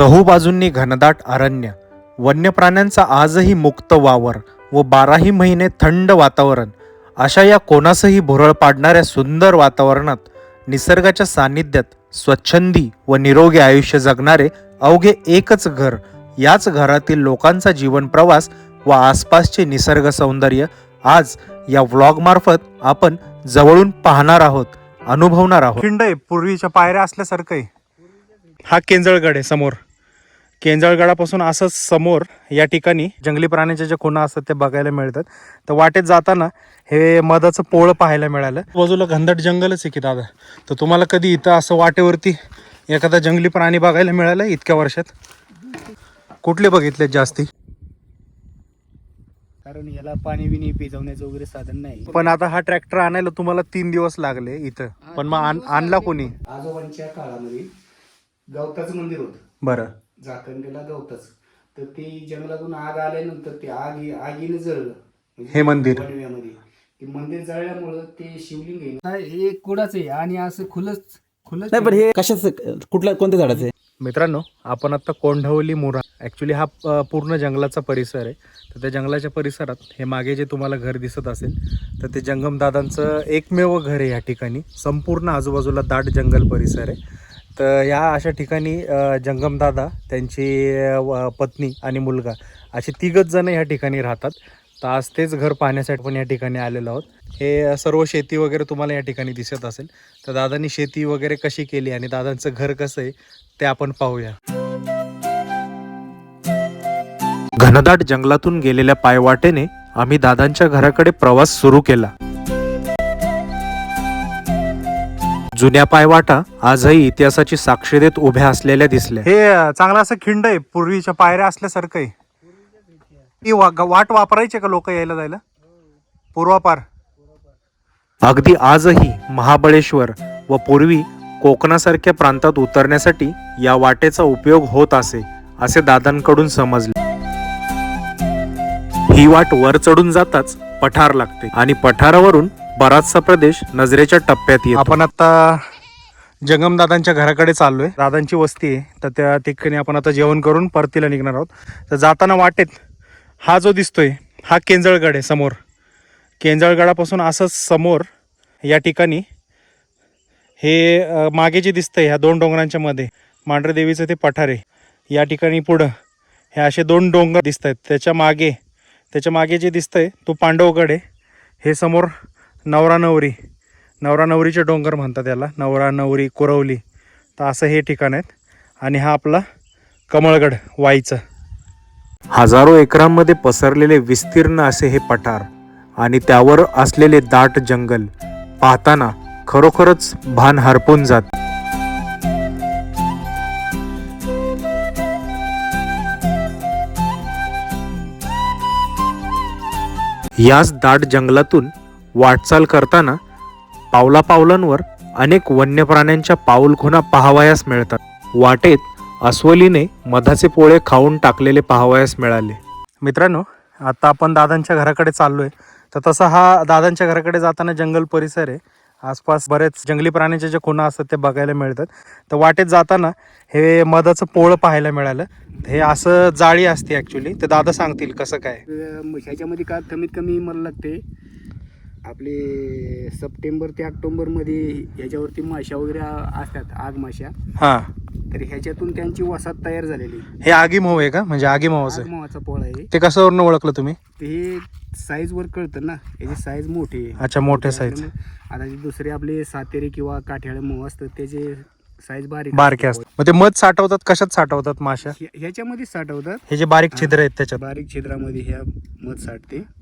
चहू बाजूंनी घनदाट अरण्य वन्य प्राण्यांचा आजही मुक्त वावर व बाराही महिने थंड वातावरण अशा या कोणासही भुरळ पाडणाऱ्या सुंदर वातावरणात निसर्गाच्या सान्निध्यात स्वच्छंदी व निरोगी आयुष्य जगणारे अवघे एकच घर याच घरातील लोकांचा जीवन प्रवास व आसपासचे निसर्ग सौंदर्य आज या व्लॉगमार्फत आपण जवळून पाहणार आहोत अनुभवणार आहोत. खिंड आहे पूर्वीच्या पायऱ्या असल्यासारखं आहे. हा केंजळगड आहे समोर. केंजळगडापासून असंच समोर या ठिकाणी जंगली प्राण्यांच्या ज्या खुणा असतात ते बघायला मिळतात. तर वाटेत जाताना हे मधाचं पोळ पाहायला मिळालं. बाजूला घनदाट जंगलच आहे की दादा? तर तुम्हाला कधी इथं असं वाटेवरती एखादा जंगली प्राणी बघायला मिळालं इतक्या वर्षात? कुठले बघितले जास्ती? कारण याला पाणी बिणी पिजवण्याचं वगैरे साधन नाही. पण आता हा ट्रॅक्टर आणायला तुम्हाला तीन दिवस लागले इथं. पण मग आण- आणला कोणी? आजोबांच्या काळामध्ये गवताचं मंदिर होतं. बरं. झाकणलेला गवताच. तर ते जंगलातून आग आल्यानंतर ते आग आगीने जळलं. म्हणजे हे मंदिर? वणव्यामध्ये ते मंदिर जळल्यामुळं ते शिवलिंग आहे ना, हे कुडाच आहे आणि असं खुलच खुलच नाही पण हे कशाच? कुठल्या कोणत्या झाडाचं आहे? मित्रांनो आपण आता कोंढवली मुरा ॲक्च्युली हा अ, पूर्ण जंगलाचा परिसर आहे. तर त्या जंगलाच्या परिसरात हे मागे जे तुम्हाला घर दिसत असेल तर ते जंगमदादांचं एकमेव घर आहे या ठिकाणी. संपूर्ण आजूबाजूला दाट जंगल परिसर आहे. तर ह्या अशा ठिकाणी जंगमदादा त्यांची पत्नी आणि मुलगा असे तिघच जण ह्या ठिकाणी राहतात. तर आज तेच घर पाहण्यासाठी पण या ठिकाणी आलेलो आहोत. हे सर्व शेती वगैरे तुम्हाला या ठिकाणी दिसत असेल. तर दादांनी शेती वगैरे कशी केली आणि दादांचं घर कसं आहे ते आपण पाहूया. घनदाट जंगलातून गेलेल्या पायवाटेने आम्ही दादांच्या घराकडे प्रवास सुरू केला. जुन्या पायवाटा आजही इतिहासाची साक्ष देत उभ्या असलेल्या दिसल्या. हे चांगला असं खिंड आहे पूर्वीच्या पायऱ्या असल्यासारखं आहे. ही वा- वाट वापरायचे का लोक यायला जायला? पूर्वापार. अगदी आजही महाबळेश्वर व पूर्वी कोकणासारख्या प्रांतात उतरण्यासाठी या वाटेचा उपयोग होत असे असे दादांकडून समजले. ही वाट वर चढून जाताच पठार लागते आणि पठारावरून बराचसा प्रदेश नजरेच्या टप्प्यात येतो. आपण आता जंगमदादांच्या घराकडे चाललोय. दादांची वस्ती आहे तर त्या ठिकाणी आपण आता जेवण करून परतीला निघणार आहोत. तर जाताना वाटेत हा जो दिसतोय हा केंजळगड आहे समोर. केंजळगडापासून असंच समोर या ठिकाणी हे मागे जे दिसतंय ह्या दोन डोंगरांच्या मध्ये मांढरे देवीचं ते पठार आहे. या ठिकाणी पुढं हे असे दोन डोंगर दिसत आहेत त्याच्यामागे त्याच्यामागे जे दिसतंय तो पांडवगड आहे. हे समोर नवरा नवरी. नवरा नवरीचे डोंगर म्हणतात याला. नवरा नवरी कुरवली. तर असं हे ठिकाण आहेत. आणि हा आपला कमळगड वाईचं. हजारो एकरांमध्ये पसरलेले विस्तीर्ण असे हे पठार आणि त्यावर असलेले दाट जंगल पाहताना खरोखरच भान हरपून जात. याच दाट जंगलातून वाटचाल करताना पावला पावलांवर अनेक वन्य प्राण्यांच्या पाऊलखुणा पाहावयास मिळतात. वाटेत अस्वलीने मधाचे पोळे खाऊन टाकलेले पाहावयास मिळाले. मित्रांनो आता आपण दादांच्या घराकडे चाललोय. तर तसा हा दादांच्या घराकडे जाताना जंगल परिसर आहे. आसपास बरेच जंगली प्राण्यांच्या ज्या खुणा असतात ते बघायला मिळतात. तर वाटेत जाताना हे मधाचं पोळं पाहायला मिळालं. हे असं जाळी असते ॲक्च्युली ते दादा सांगतील कसं काय? ह्याच्यामध्ये का कमीत कमी मला लागते आपले सप्टेंबर ते ऑक्टोबरमध्ये ह्याच्यावरती माशा वगैरे असतात आग माशा हां. तर ह्याच्यातून त्यांची वसाहत तयार झालेली हे आगीमहो आहे का? म्हणजे आगीमहोचं आहे आगमोहाचा पोळा आहे. ते कशावरनं ओळखलं तुम्ही? ते हे साईज वर कळतं ना. याची साईज मोठी आहे. अच्छा मोठे साईज आता जे दुसरे आपले सातेरी किंवा काठ्याळे मोह असतात त्याचे साईज बारीक बारके असतात. मग ते मध साठवतात कशात साठवतात माशा ह्या- ह्याच्यामध्ये साठवतात. हे जे बारीक छिद्र आहेत त्याच्यात. बारीक छिद्रामध्ये ह्या मध साठते.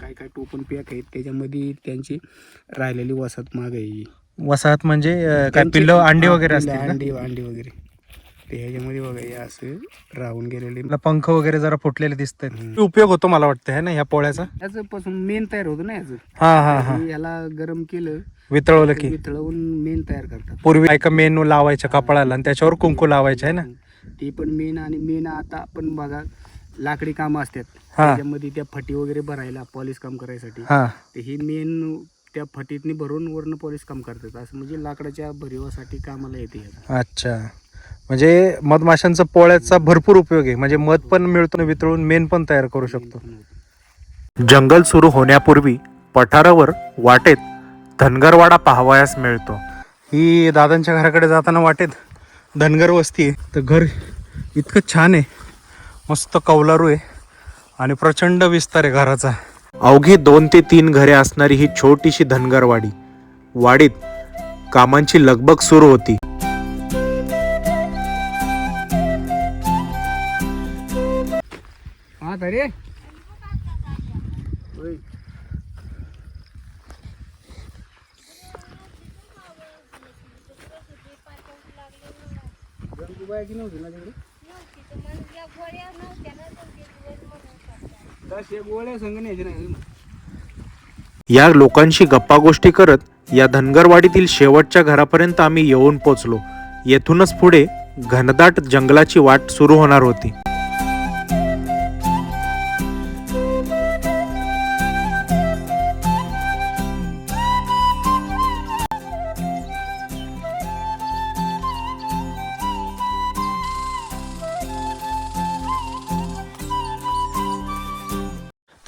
काय काय टोपण पॅक आहेत त्याच्यामध्ये त्यांची राहिलेली वसाहत माग आहे. वसाहत म्हणजे काय पिल्ल अंडी वगैरे का? अंडी अंडी वगैरे. ते ह्याच्यामध्ये बघा हे असं राहून गेलेले. आपला पंख वगैरे जरा फुटलेले दिसत. उपयोग होतो मला वाटतं है ना ह्या पोळ्याचा? याचं पासून मेन तयार होतं ना याचं. हा हा हा. हे याला गरम केलं वितळवलं की. वितळवून मेन तयार करतात. पूर्वी एका मेनू लावायच्या कपाळाला आणि त्याच्यावर कुंकू लावायचे आहे ना? ते पण मेन आणि मेन आता आपण बघा लाकडी काम असतात. हा. त्याच्यामध्ये त्या फटी वगैरे भरायला पॉलिश काम करायसाठी. हा. ते ही मेन त्या फटीतनी भरून वरनं पॉलिश काम करतात. असं म्हणजे लाकडाच्या भरिवासाठी कामाला येते. अच्छा. म्हणजे मधमाशांचा पोळ्याचा भरपूर उपयोग आहे. म्हणजे मध पण मिळतो वितळून मेण पण तयार करू शकतो. जंगल सुरू होण्यापूर्वी पठारावर वाटेत धनगरवाडा पाहावयास मिळतो. ही दादांच्या घराकडे जाताना वाटेत धनगर वस्ती आहे. तर घर इतकं छान आहे. मस्त कौलारू आहे. आणि प्रचंड विस्तार आहे घराचा. अवघी दोन ते तीन घरे असणारी ही छोटीशी धनगरवाडी. वाडीत कामांची लगबग सुरू होती. तसे गोळ्या संग न्यायचे नाही. या लोकांशी गप्पा गोष्टी करत या धनगरवाडीतील शेवटच्या घरापर्यंत आम्ही येऊन पोचलो. येथूनच पुढे घनदाट जंगलाची वाट सुरू होणार होती.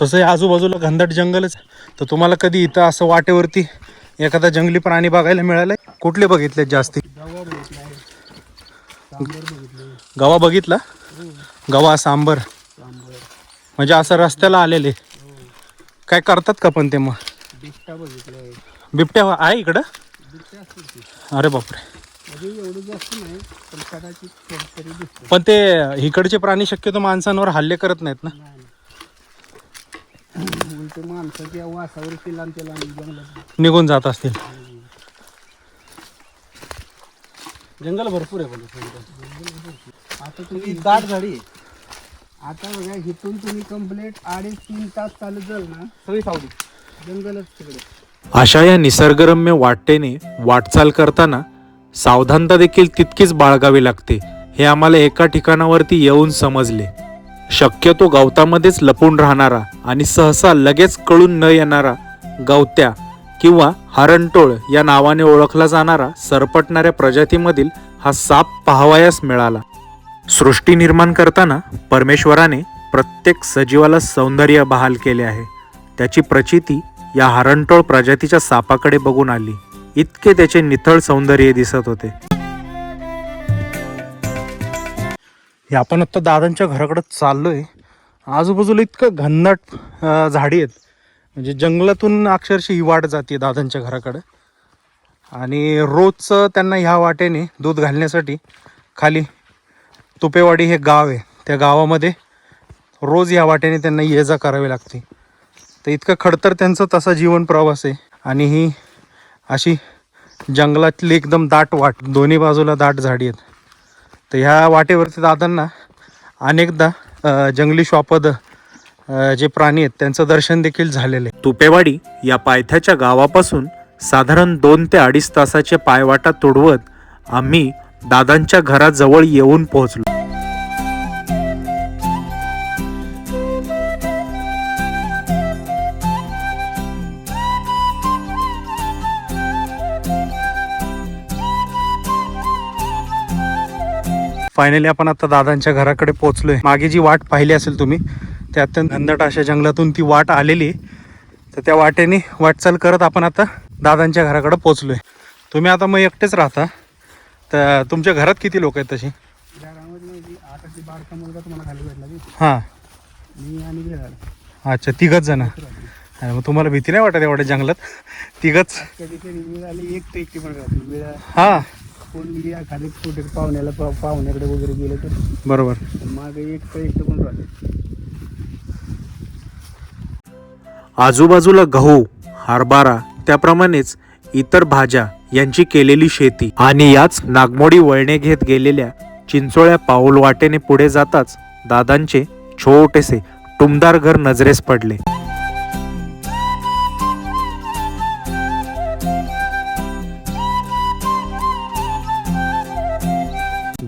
तसं हे आजूबाजूला घनदाट जंगलच. तर तुम्हाला कधी इथं असं वाटेवरती एखादा जंगली प्राणी बघायला मिळालाय? कुठले बघितले जास्ती? गवा बघितला? गवा सांबर. म्हणजे असं रस्त्याला आलेले. काय करतात का पण ते मग? बिबट्या आहे इकडं? अरे बापरे. पण ते इकडचे प्राणी शक्यतो माणसांवर हल्ले करत नाहीत ना? उलट माणसाच्या वासावर तिला आणि त्याला जंगलात निघून जात असतील. जंगल भरपूर आहे पण आता तुम्ही दाट झाडी आता बघा इथून तुम्ही कंप्लीट अडीच तीन तास चालत जाल ना सगळी सावली. जंगलच तिकडे. अशा या निसर्गरम्य वाटेने वाटचाल करताना सावधानता देखील तितकीच बाळगावी लागते. हे आम्हाला एका ठिकाणावरती येऊन समजले. शक्यतो गवतामध्येच लपून राहणारा आणि सहसा लगेच कळून न येणारा गवत्या किंवा हरणटोळ या नावाने ओळखला जाणारा सरपटणाऱ्या प्रजातीमधील हा साप पाहावयास मिळाला. सृष्टी निर्माण करताना परमेश्वराने प्रत्येक सजीवाला सौंदर्य बहाल केले आहे. त्याची प्रचिती या हरणटोळ प्रजातीच्या सापाकडे बघून आली. इतके त्याचे निथळ सौंदर्य दिसत होते. हे आपण आत्ता दादांच्या घराकडे आहे आजूबाजूला इतकं घनदाट झाडी आहेत. म्हणजे जंगलातून अक्षरशः ही वाट जाते दादांच्या घराकडं. आणि रोजचं त्यांना ह्या वाटेने दूध घालण्यासाठी खाली तुपेवाडी हे गाव आहे. त्या गावामध्ये रोज या वाटेने त्यांना ये जा करावी लागते. तर इतकं खडतर त्यांचं तसा जीवन प्रवास आहे. आणि ही अशी जंगलातली एकदम दाट वाट दोन्ही बाजूला दाट झाडी आहेत. तर ह्या वाटेवरती दादांना अनेकदा जंगली श्वापद जे प्राणी आहेत त्यांचं दर्शन देखील झालेलं आहे. तुपेवाडी या पायथ्याच्या गावापासून साधारण दोन ते अडीच तासाचे पायवाटा तुडवत आम्ही दादांच्या घराजवळ येऊन पोहोचलो. फायनली आपण आता दादांच्या घराकडे पोहोचलोय. मागे जी वाट पाहिली असेल तुम्ही त्या अत्यंत घनदाट अशा जंगलातून ती वाट आलेली. तर त्या वाटेने वाटचाल करत आपण आता दादांच्या घराकडे पोहोचलोय. तुम्ही आता मग एकटेच राहता. तर तुमच्या घरात किती लोक आहेत तशी? हां. अच्छा तिघच जण. मग तुम्हाला भीती नाही वाटत एवढ्या जंगलात? तिघच. हां. कोण गेली खाली कुठे पाहुण्याला पा- पाहुण्याकडे वगैरे गेलं तर? बरोबर. मागे एक तर एकटं पण राहते आजूबाजूला गहू हरभरा त्याप्रमाणेच इतर भाज्या यांची केलेली शेती आणि याच नागमोडी वळणे घेत गेलेल्या चिंचोळ्या पाऊल वाटेने पुढे जाताच दादांचे छोटेसे टुमदार घर नजरेस पडले.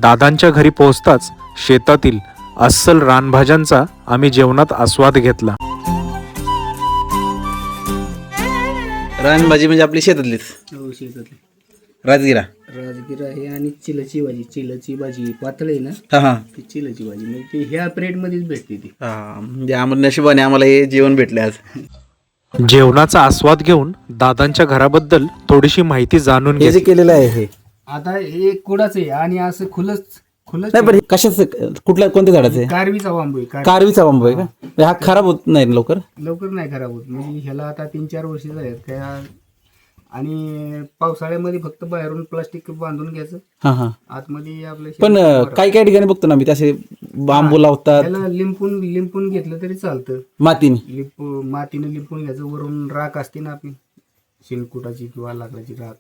दादांच्या घरी पोहोचताच शेतातील अस्सल रानभाज्यांचा आम्ही जेवणात आस्वाद घेतला. रानभाजी म्हणजे आपली शेतातलीच? हो शेतातले. राजगिरा. राजगिरा आहे आणि चिलची भाजी. चिलची भाजी पातळ आहे ना? हा हा. ती चिलची भाजी. म्हणजे ती ह्या प्लेटमध्येच भेटते ती. हा, म्हणजे आम्हाला नशिबाने आम्हाला हे जेवण भेटले आज. जेवणाचा आस्वाद घेऊन दादांच्या घराबद्दल थोडीशी माहिती जाणून हे जे घ्या केलेलं आहे हे. आता हे कुडाच आहे आणि असं खुलच खुलच नाही पण हे कशाचं? कुठल्या कोणत्या झाडाचं आहे? कारवीचा बांबू आहे कार कारवीचा बांबू आहे का? म्हणजे हा खराब होत नाही लवकर? लवकर नाही खराब होत. म्हणजे ह्याला आता तीन चार वर्ष झालेत त्या आणि पावसाळ्यामध्ये फक्त बाहेरून प्लास्टिक बांधून घ्यायचं. हा हा. आतमध्ये आपलं पण अं, काही काही ठिकाणी बघतो ना मी तसे बांबू लावतात. त्याला लिंपून लिंपून घेतलं तरी चालतं. मातीने. लिंप मातीने लिंपून घ्यायचं. वरून राख असते ना आपली. शेणकुटाची किंवा लाकडाची राख.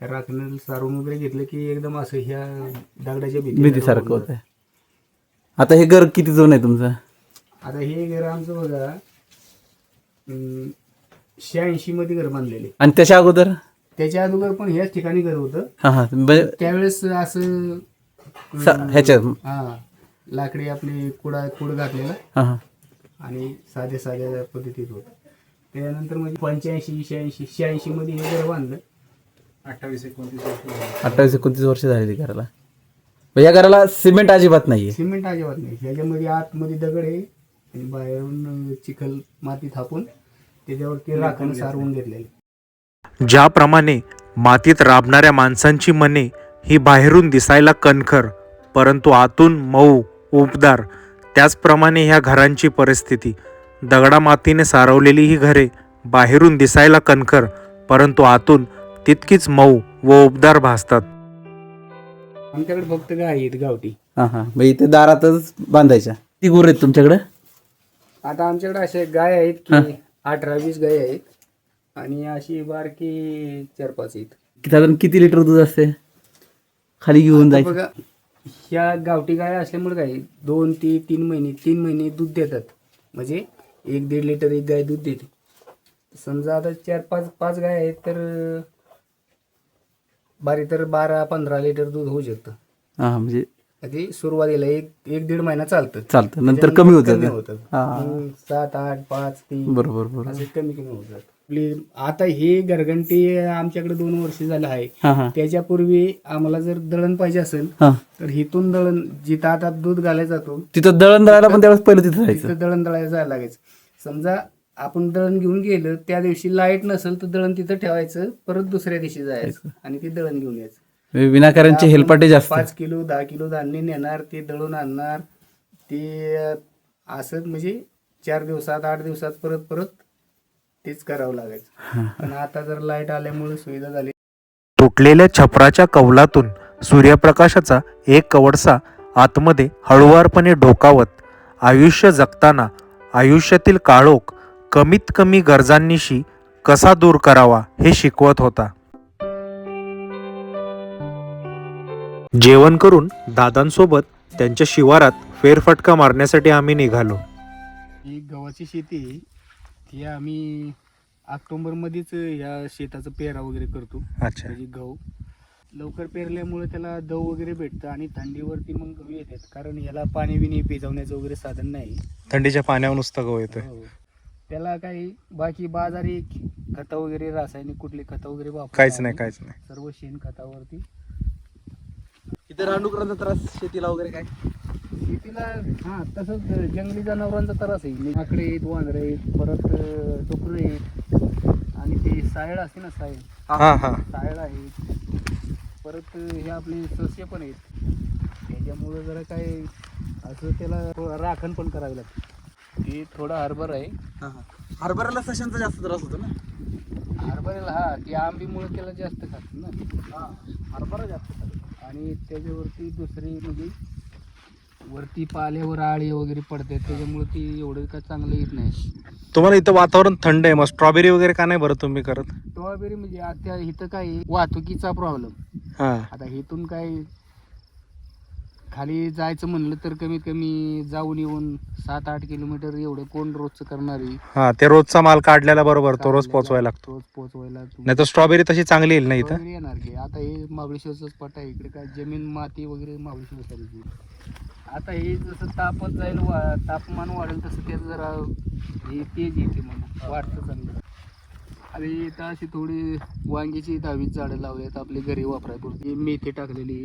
त्या राखनं सारून वगैरे घेतलं की एकदम असं ह्या दगडाच्या भीती भीतीसारखं होत आता हे घर किती जुनं आहे तुमचं? आता हे घर आमचं बघा शहाऐंशी मध्ये घर बांधलेले. आणि त्याच्या अगोदर? त्याच्या अगोदर पण ह्याच ठिकाणी घर होतं. हा हा. म्हणजे त्यावेळेस असं स- ह्याच्यात हा लाकडी आपली कुडा कुड घातलेला. हा हा. आणि साध्या साध्या पद्धतीत होत. त्यानंतर म्हणजे पंच्याऐंशी शहाऐंशी शहाऐंशी मध्ये हे घर बांधलं. अठ्ठावीस एकोणतीस वर्ष अठ्ठावीस एकोणतीस वर्ष झालेली घराला. मग या घराला सिमेंट अजिबात नाहीये. सिमेंट अजिबात नाही. ह्याच्यामध्ये आतमध्ये दगड आहे आणि बाहेरून चिखल माती थापून त्याच्यावरती राखण सारवून घेतलेले. ज्याप्रमाणे मातीत राबणाऱ्या माणसांची मने ही बाहेरून दिसायला कणखर परंतु आतून मऊ उबदार त्याचप्रमाणे ह्या घरांची परिस्थिती. दगडा मातीने सारवलेली ही घरे बाहेरून दिसायला कणखर परंतु आतून तितकीच मऊ व उबदार भासतात. आमच्याकडे फक्त गाय आहेत गावठी. हा हा. मग इथे दारातच बांधायच्या. ती गुर आहेत तुमच्याकडे? आता आमच्याकडे असे गाय आहेत की अठरा वीस गाय आहेत. आणि अशी बारकी चार पाच आहेत. की साधारण किती लिटर दूध असते? खाली घेऊन जायचं. बघा ह्या गावठी गाय असल्यामुळे काय दोन ते तीन महिने तीन महिने दूध देतात. म्हणजे एक दीड लिटर एक गाय दूध देते. समजा आता चार पाच पाच गाय आहेत तर बारी तर बारा पंधरा लिटर दूध होऊ शकतं. हा म्हणजे ते सुरुवातीला एक एक दीड महिना चालतं. चालतं. नंतर कमी होतं कमी ते. होतं. हा. मग सात आठ पाच तीन बरोबर बरोबर. असे कमी कमी होतात आपली आता हे घरघंटी आमच्याकडे दोन वर्ष झालं आहे. हा हा. त्याच्यापूर्वी आम्हाला जर दळण पाहिजे असेल हा. तर हिथून दळण जिथं आता दूध घालायला जातो तिथं दळण दळायला पण त्यावेळेस पहिलं तिथं जायचं तिथं दळण दळायला जायला लागायचं. समजा आपण दळण घेऊन गेलं त्या दिवशी लाइट नसेल तर दळण तिथं ठेवायचं परत दुसऱ्या दिवशी जायचं आणि ते दळण घेऊन यायचं. म्हणजे विनाकारांचे हेलपाटे जास्त. पाच किलो दहा किलो धान्य नेणार ते दळून आणणार ते असं म्हणजे चार दिवसात आठ दिवसात परत परत तेच करावं लागायचं. पण आता जर लाइट आल्यामुळे सुविधा झाली. तुटलेल्या छपराच्या कवलातून सूर्यप्रकाशाचा एक कवडसा आतमध्ये हळुवारपणे ढोकावत आयुष्य जगताना आयुष्यातील काळोख कमीत कमी गरजांनिशी कसा दूर करावा हे शिकवत होता. जेवण करून दादांसोबत त्यांच्या शिवारात फेरफटका मारण्यासाठी आम्ही निघालो. ही गव्हाची शेती आहे, ती आम्ही ऑक्टोबर मध्येच या शेताचं पेरा वगैरे करतो. अच्छा. म्हणजे गहू. लवकर पेरल्यामुळे त्याला दव वगैरे भेटतं आणि थंडीवरती मग गहू येतात. कारण याला पाणी बिणी पिजवण्याचं वगैरे साधन नाही. थंडीच्या पाण्यावर नुसतं गहू येतोय. हो. त्याला काही बाकी बाजारी खतं वगैरे रासायनिक कुठली खतं वगैरे वापर काहीच नाही काहीच नाही. सर्व शेण खतावरती. इथे रानडुकरांचा त्रास शेतीला वगैरे काय? शेतीला हा तसंच जंगली जनावरांचा त्रास आहे. माकडे आहेत वांदरे आहेत परत डुकरं आहेत. आणि ते सायळ असते ना सायळ. हा. हा सायळ आहेत परत हे आपले सस्य पण आहेत. त्याच्यामुळं जरा काय असं त्याला थोडं राखण पण करावी लागते. ते थोडं हरभर आहे. हरभऱ्याला सशांचा जास्त त्रास होतो ना? हरभऱ्याला हा ते आंबीमुळे त्याला जास्त खात ना. हा हरभरा जास्त खातो. आणि त्याच्यावरती दुसरी म्हणजे वरती पाल्यावर आळी वगैरे पडते त्याच्यामुळे ती एवढं काय चांगलं येत नाही. तुम्हाला इथं वातावरण थंड आहे मग स्ट्रॉबेरी वगैरे का नाही बरं तुम्ही करत? स्ट्रॉबेरी म्हणजे आता इथं काय वाहतुकीचा प्रॉब्लेम हा. आता इथून काय खाली जायचं म्हणलं तर कमीत कमी जाऊन येऊन सात आठ किलोमीटर एवढं कोण रोजचं करणारी हा ते रोजचा माल काढलेला बरोबर तो रोज पोचवायला लागतो. रोज पोचवायला नाही तर स्ट्रॉबेरी तशी चांगली येईल ना इथं? वगैरे येणार की? आता हे महाबळेश्वरच पट आहे. इकडे काय जमीन माती वगैरे महाबळेश्वर आता हे जसं तापत जाईल वा तापमान वाढेल तसं त्याचं जरा हे तेज येते मग वाढतं चांगलं. आणि इथं अशी थोडी वांग्याची दहावीस झाडं लावलेत आपली घरी वापरायपुरती. मेथी टाकलेली.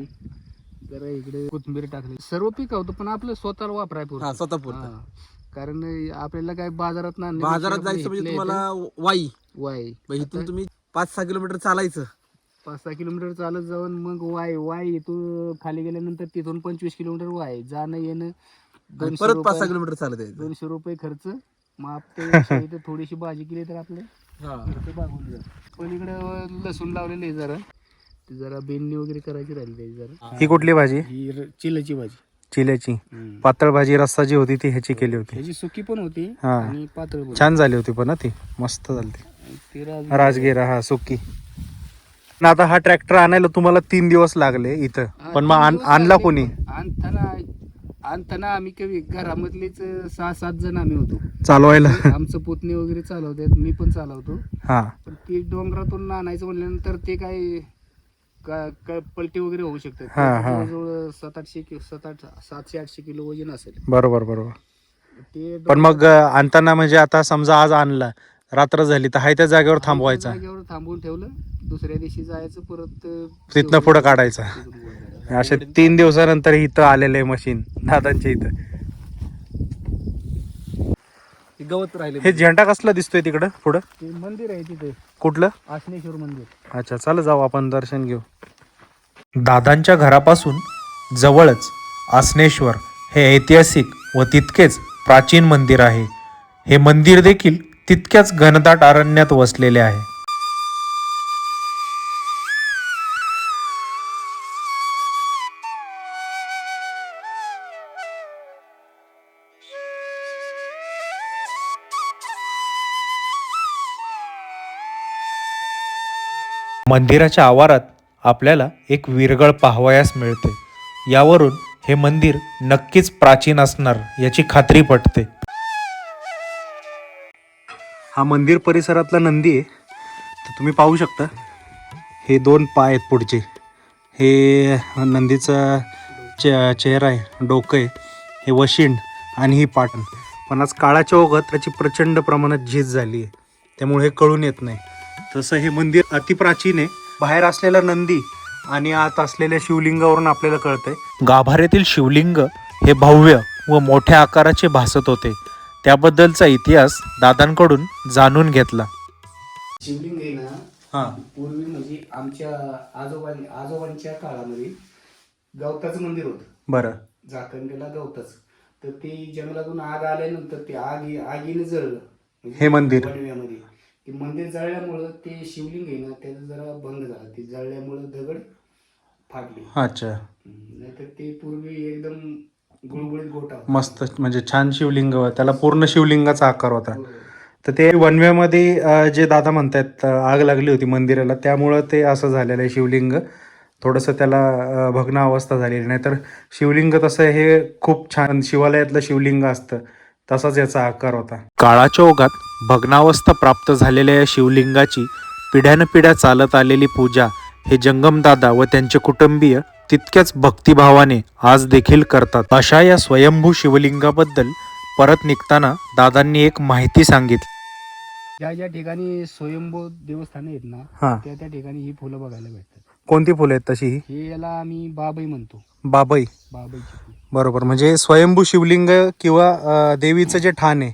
जरा इकडे कोथिंबीर टाकली. सर्व पिकवतो पण आपलं स्वतःला वापरायपुरतं हा स्वतः पुरतं. कारण आपल्याला काय बाजारात ना बाजारात जायचं म्हणजे तुम्हाला वाई. मग इथून तुम्ही पाच सहा किलोमीटर चालायचं. पाच सहा किलोमीटर चालत जाऊन मग वाय वाय इथून खाली गेल्यानंतर तिथून पंचवीस किलोमीटर वाय जाणं येणं दोनशे परत पाच सहा रुपये किलोमीटर चालत यायचं. दोनशे रुपये खर्च. मग इथं थोडीशी भाजी केली तर आपलं हा. जातं पलीकडे लसूण लावलेलं आहे जरा. ते जरा बेननी वगैरे करायची राहिली त्याची जरा. ही. कुठली भाजी? ही र- चिल्याची भाजी. चिल्याची हम्म. पातळ भाजी रस्सा जी होती ती ह्याची केली होती. ह्याची सुकी पण होती हा. आणि पातळ पण. छान झाली होती पण ना ती. मस्त झाली ती. होती. ती राज- राजगिरा हा सुकी. पण आता हा ट्रॅक्टर आणायला तुम्हाला तीन दिवस लागले इथं. हा, पण मग तीन आण- दिवस आणला लागले. कोणी? आणताना आणताना आम्ही कवी घरामधलेच सहा सात जण आम्ही होतो. चालवायला. आमचं पुतणी वगैरे चालवतात मी पण चालवतो. हा. पण ते डोंगरातून आणायचं म्हणल्यानंतर ते काय का- पलटी वगैरे होऊ शकतात हा, हा. जवळजवळ सात आठशे कि- सात आठ सातशे आठशे किलो वजन असेल. बरोबर बरोबर. ते पण मग अं, आणताना म्हणजे आता समजा आज आणला रात्र झाली तर हाय त्या जागेवर थांबवायचा. जागेवर थांबवून ठेवलं दुसऱ्या दिवशी जायचं परत अं, तिथनं पुढं काढायचा. तिथून पुढं जायचं. असे तीन दिवसानंतर इथं आलेलं आहे मशीन दादांच्या इथं. ते गवत राहिले हे झेंडा कसला दिसतोय तिकडं पुढं? ते मंदिर आहे तिथे. कुठलं? आसनेश्वर मंदिर. अच्छा चला जाऊ आपण दर्शन घेऊ. दादांच्या घरापासून जवळच आसनेश्वर हे ऐतिहासिक व तितकेच प्राचीन मंदिर आहे. हे मंदिर देखील तितक्याच घनदाट अरण्यात वसलेले आहे. मंदिराच्या आवारात आपल्याला एक विरगळ पाहावयास मिळते. यावरून हे मंदिर नक्कीच प्राचीन असणार याची खात्री पटते. हा मंदिर परिसरातला नंदी आहे. तर तुम्ही पाहू शकता. हे दोन पाय आहेत पुढचे. हे नंदीचा चे चेहरा आहे डोकं आहे. हे वशिंड आणि ही पाटण. पण आज काळाच्या ओघात त्याची प्रचंड प्रमाणात झीज झाली आहे. त्यामुळे हे कळून येत नाही. तसं हे मंदिर अतिप्राचीन आहे. बाहेर असलेला नंदी आणि आत असलेल्या शिवलिंगावरून आपल्याला कळतंय. गाभाऱ्यातील शिवलिंग हे भव्य व मोठ्या आकाराचे भासत होते. त्याबद्दलचा इतिहास दादांकडून जाणून घेतला. शिवलिंग आहे ना हा. पूर्वी म्हणजे आमच्या आजोबा आजोबांच्या काळामध्ये गवताचं मंदिर होतं. बरं. झाकणलेला गवताच. तर ते जंगलातून आग आल्यानंतर ते आग आगीने जळलं. म्हणजे हे मंदिर? वणव्यामध्ये ते मंदिर जळल्यामुळं ते शिवलिंग आहे ना त्याचं जरा भंग झाला. ते जळल्यामुळं दगड फाटले. अच्छा. नाहीतर ते पूर्वी एकदम गुळगुळीत गोटा होता. मस्त म्हणजे छान शिवलिंग. त्याला पूर्ण शिवलिंगाचा आकार होता. हो. तर ते वनव्यामध्ये अं, जे दादा म्हणतायत अं, आग लागली होती मंदिराला त्यामुळं ते असं झालेलं आहे शिवलिंग. थोडंसं त्याला अं, भग्न अवस्था झालेली. नाही तर शिवलिंग तसं हे खूप छान शिवालयातलं शिवलिंग असतं. तसाच याचा आकार होता. काळाच्या ओघात भग्नावस्था प्राप्त झालेल्या या शिवलिंगाची पिढ्यानपिढ्या चालत आलेली पूजा हे जंगमदादा व त्यांचे कुटुंबीय तितक्याच भक्तिभावाने आज देखील करतात. अशा या स्वयंभू शिवलिंगाबद्दल परत निघताना दादांनी एक माहिती सांगितली. ज्या ज्या ठिकाणी स्वयंभू देवस्थान आहेत ना हा. त्या त्या ठिकाणी ही फुलं बघायला भेटतात. कोणती फुलं आहेत तशी ही? हे याला आम्ही बाबाई म्हणतो. बाबई. बाबाईची फुलं. बरोबर. म्हणजे स्वयंभू शिवलिंग किंवा अं, देवीचं जे ठाण आहे.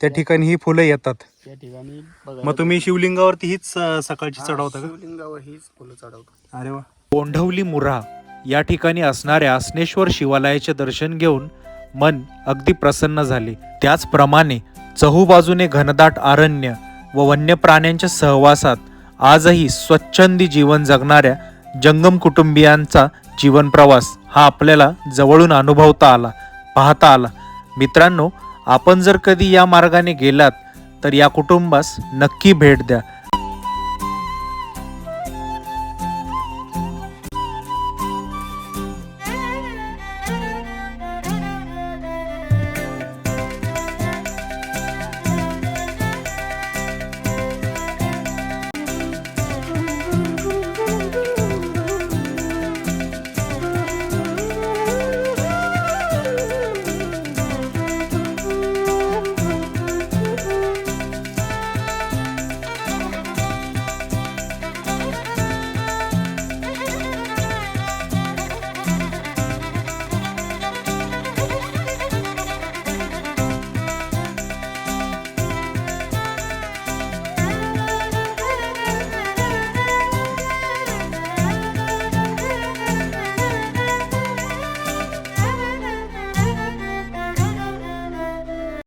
त्या ठिकाणी ही फुलं येतात. त्या ठिकाणी बघायला मग तुम्ही शिवलिंगावरती हीच अं, सकाळची हा, चढवता का? शिवलिंगावर हीच फुलं चढवतो. अरे वा. कोंढवली मुरा या ठिकाणी असणाऱ्या असनेश्वर शिवालयाचे दर्शन घेऊन मन अगदी प्रसन्न झाले. त्याचप्रमाणे चहूबाजूने घनदाट अरण्य व वन्य प्राण्यांच्या सहवासात आजही स्वच्छंदी जीवन जगणाऱ्या जंगम कुटुंबियांचा जीवन प्रवास हा आपल्याला जवळून अनुभवता आला पाहता आला. मित्रांनो आपण जर कधी या मार्गाने गेलात तर या कुटुंबास नक्की भेट द्या.